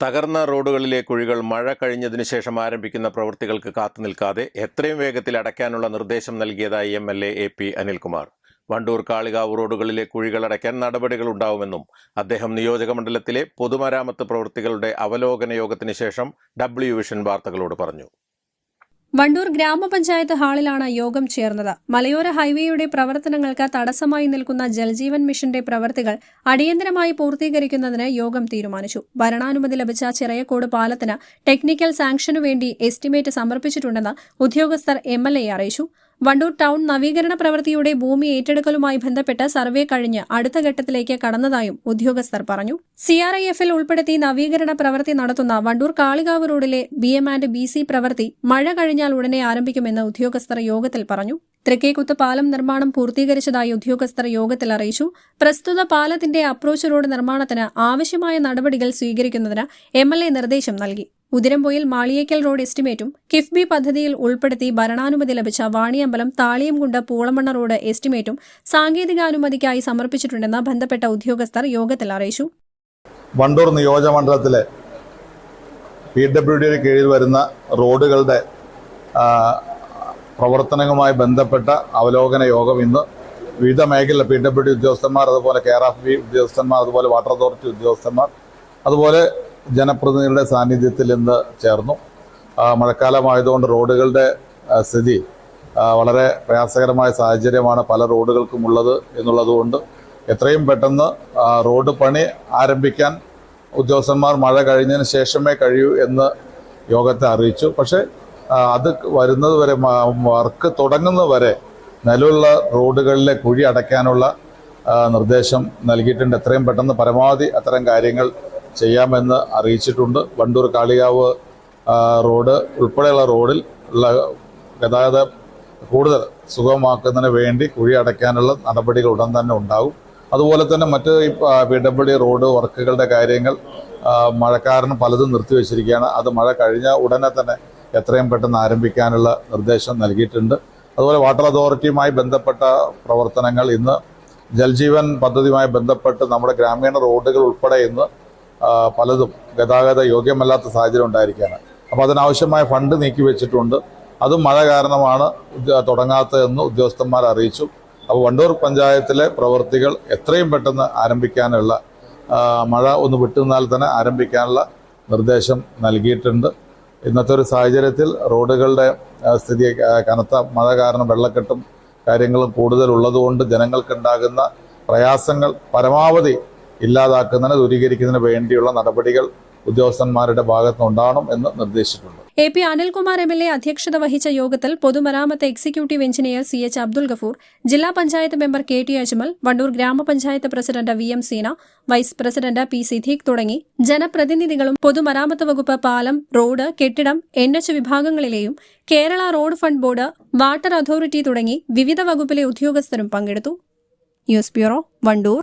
തകർന്ന റോഡുകളിലെ കുഴികൾ മഴ കഴിഞ്ഞതിനു ശേഷം ആരംഭിക്കുന്ന പ്രവൃത്തികൾക്ക് കാത്തുനിൽക്കാതെ എത്രയും വേഗത്തിൽ അടയ്ക്കാനുള്ള നിർദ്ദേശം നൽകിയതായി M L A A P Anilkumar. Wandoor Kalikavu റോഡുകളിലെ കുഴികൾ അടയ്ക്കാൻ നടപടികൾ ഉണ്ടാവുമെന്നും അദ്ദേഹം നിയോജക മണ്ഡലത്തിലെ പൊതുമരാമത്ത് പ്രവൃത്തികളുടെ അവലോകന യോഗത്തിന് ശേഷം ഡബ്ല്യു വിഷൻ വാർത്തകളോട് പറഞ്ഞു. വണ്ടൂർ ഗ്രാമപഞ്ചായത്ത് ഹാളിലാണ് യോഗം ചേർന്നത്. മലയോര ഹൈവേയുടെ പ്രവർത്തനങ്ങൾക്ക് തടസ്സമായി നിൽക്കുന്ന ജൽജീവൻ മിഷന്റെ പ്രവൃത്തികൾ അടിയന്തരമായി പൂർത്തീകരിക്കുന്നതിന് യോഗം തീരുമാനിച്ചു. ഭരണാനുമതി ലഭിച്ച ചിറയക്കോട് പാലത്തിന് ടെക്നിക്കൽ സാങ്ഷനു വേണ്ടി എസ്റ്റിമേറ്റ് സമർപ്പിച്ചിട്ടുണ്ടെന്ന് ഉദ്യോഗസ്ഥർ എം അറിയിച്ചു. വണ്ടൂർ ടൗൺ നവീകരണ പ്രവൃത്തിയുടെ ഭൂമി ഏറ്റെടുക്കലുമായി ബന്ധപ്പെട്ട് സർവേ കഴിഞ്ഞ് അടുത്ത ഘട്ടത്തിലേക്ക് കടന്നതായും ഉദ്യോഗസ്ഥർ പറഞ്ഞു. സിആർഐഎഫിൽ ഉൾപ്പെടുത്തി നവീകരണ പ്രവൃത്തി നടത്തുന്ന വണ്ടൂർ കാളികാവ് റോഡിലെ B M and B C പ്രവൃത്തി മഴ കഴിഞ്ഞാൽ ഉടനെ ആരംഭിക്കുമെന്ന് ഉദ്യോഗസ്ഥർ യോഗത്തിൽ പറഞ്ഞു. തൃക്കേക്കുത്ത് പാലം നിർമ്മാണം പൂർത്തീകരിച്ചതായി ഉദ്യോഗസ്ഥർ യോഗത്തിൽ അറിയിച്ചു. പ്രസ്തുത പാലത്തിന്റെ അപ്രോച്ച് റോഡ് നിർമ്മാണത്തിന് ആവശ്യമായ നടപടികൾ സ്വീകരിക്കുന്നതിന് എം നിർദ്ദേശം നൽകി. ഉതിരമ്പൊയിൽ മാളിയേക്കൽ റോഡ് എസ്റ്റിമേറ്റും കിഫ്ബി പദ്ധതിയിൽ ഉൾപ്പെടുത്തി ഭരണാനുമതി ലഭിച്ച വാണിയമ്പലം താളിയംകുണ്ട് പൂളമണ്ണ റോഡ് എസ്റ്റിമേറ്റും സാങ്കേതികാനുമതിക്കായി സമർപ്പിച്ചിട്ടുണ്ടെന്ന് ബന്ധപ്പെട്ട ഉദ്യോഗസ്ഥർ യോഗത്തിൽ അറിയിച്ചു. വണ്ടൂർ നിയോജകമണ്ഡലത്തിലെ പി ഡബ്ല്യു ഡിയുടെ കീഴിൽ വരുന്ന റോഡുകളുടെ പ്രവർത്തനങ്ങളുമായി ബന്ധപ്പെട്ട അവലോകന യോഗം ഇന്ന് വിവിധ മേഖലയിലെ പി ഡബ്ല്യു ഡി ഉദ്യോഗസ്ഥന്മാർ അതുപോലെ കെയർ ഓഫ് ബി ഉദ്യോഗസ്ഥന്മാർ അതുപോലെ വാട്ടർ അതോറിറ്റി ഉദ്യോഗസ്ഥന്മാർ അതുപോലെ ജനപ്രതിനിധികളുടെ സാന്നിധ്യത്തിൽ ഇന്ന് ചേർന്നു. മഴക്കാലമായതുകൊണ്ട് റോഡുകളുടെ സ്ഥിതി വളരെ പ്രയാസകരമായ സാഹചര്യമാണ് പല റോഡുകൾക്കും ഉള്ളത് എന്നുള്ളതുകൊണ്ട് എത്രയും പെട്ടെന്ന് റോഡ് പണി ആരംഭിക്കാൻ ഉദ്യോഗസ്ഥന്മാർ മഴ കഴിഞ്ഞതിന് ശേഷമേ കഴിയൂ എന്ന് യോഗത്തെ അറിയിച്ചു. പക്ഷേ അത് വരുന്നത് വരെ വർക്ക് തുടങ്ങുന്നത് വരെ നിലവിലുള്ള റോഡുകളിലെ കുഴി അടയ്ക്കാനുള്ള നിർദ്ദേശം നൽകിയിട്ടുണ്ട്. എത്രയും പെട്ടെന്ന് പരമാവധി അത്തരം കാര്യങ്ങൾ ചെയ്യാമെന്ന് അറിയിച്ചിട്ടുണ്ട്. വണ്ടൂർ കാളികാവ് റോഡ് ഉൾപ്പെടെയുള്ള റോഡിൽ ഉള്ള ഗതാഗതം കൂടുതൽ സുഗമമാക്കുന്നതിന് വേണ്ടി കുഴി അടയ്ക്കാനുള്ള നടപടികൾ ഉടൻ തന്നെ ഉണ്ടാകും. അതുപോലെ തന്നെ മറ്റ് പി ഡബ്ല്യു ഡി റോഡ് വർക്കുകളുടെ കാര്യങ്ങൾ മഴക്കാരനും പലതും നിർത്തിവെച്ചിരിക്കുകയാണ്. അത് മഴ കഴിഞ്ഞ ഉടനെ തന്നെ എത്രയും പെട്ടെന്ന് ആരംഭിക്കാനുള്ള നിർദ്ദേശം നൽകിയിട്ടുണ്ട്. അതുപോലെ വാട്ടർ അതോറിറ്റിയുമായി ബന്ധപ്പെട്ട പ്രവർത്തനങ്ങൾ ഇന്ന് ജൽജീവൻ പദ്ധതിയുമായി ബന്ധപ്പെട്ട് നമ്മുടെ ഗ്രാമീണ റോഡുകൾ ഉൾപ്പെടെ ഇന്ന് പലതും ഗതാഗത യോഗ്യമല്ലാത്ത സാഹചര്യം ഉണ്ടായിരിക്കുകയാണ്. അപ്പോൾ അതിനാവശ്യമായ ഫണ്ട് നീക്കി വെച്ചിട്ടുണ്ട്. അതും മഴ കാരണമാണ് തുടങ്ങാത്ത തുടങ്ങാത്തതെന്ന് ഉദ്യോഗസ്ഥന്മാർ അറിയിച്ചു. അപ്പോൾ വണ്ടൂർ പഞ്ചായത്തിലെ പ്രവൃത്തികൾ എത്രയും പെട്ടെന്ന് ആരംഭിക്കാനുള്ള മഴ ഒന്ന് വിട്ടുനിന്നാൽ തന്നെ ആരംഭിക്കാനുള്ള നിർദ്ദേശം നൽകിയിട്ടുണ്ട്. ഇന്നത്തെ ഒരു സാഹചര്യത്തിൽ റോഡുകളുടെ സ്ഥിതി കനത്ത മഴ കാരണം വെള്ളക്കെട്ടും കാര്യങ്ങളും കൂടുതൽ ഉള്ളതുകൊണ്ട് ജനങ്ങൾക്കുണ്ടാകുന്ന പ്രയാസങ്ങൾ പരമാവധി ഇല്ലാതാക്കുന്നതിന് ദൂരീകരിക്കുന്നതിന് വേണ്ടിയുള്ള നടപടികൾ ഉദ്യോഗസ്ഥന്മാരുടെ ഭാഗത്തുനിന്നുണ്ടാവണം എന്ന് നിർദ്ദേശിച്ചിട്ടുണ്ട്. A P Anilkumar M L A അധ്യക്ഷത വഹിച്ച യോഗത്തിൽ പൊതുമരാമത്ത് executive engineer C H Abdul Gafoor ജില്ലാ panchayat member K T Ajmal Wandoor ഗ്രാമപഞ്ചായത്ത് president V M Seena vice president P Siddique തുടങ്ങി ജനപ്രതിനിധികളും പൊതുമരാമത്ത് വകുപ്പ് പാലം റോഡ് കെട്ടിടം N H വിഭാഗങ്ങളിലെയും Kerala road fund board water authority തുടങ്ങി വിവിധ വകുപ്പിലെ ഉദ്യോഗസ്ഥരും പങ്കെടുത്തു. News bureau Wandoor.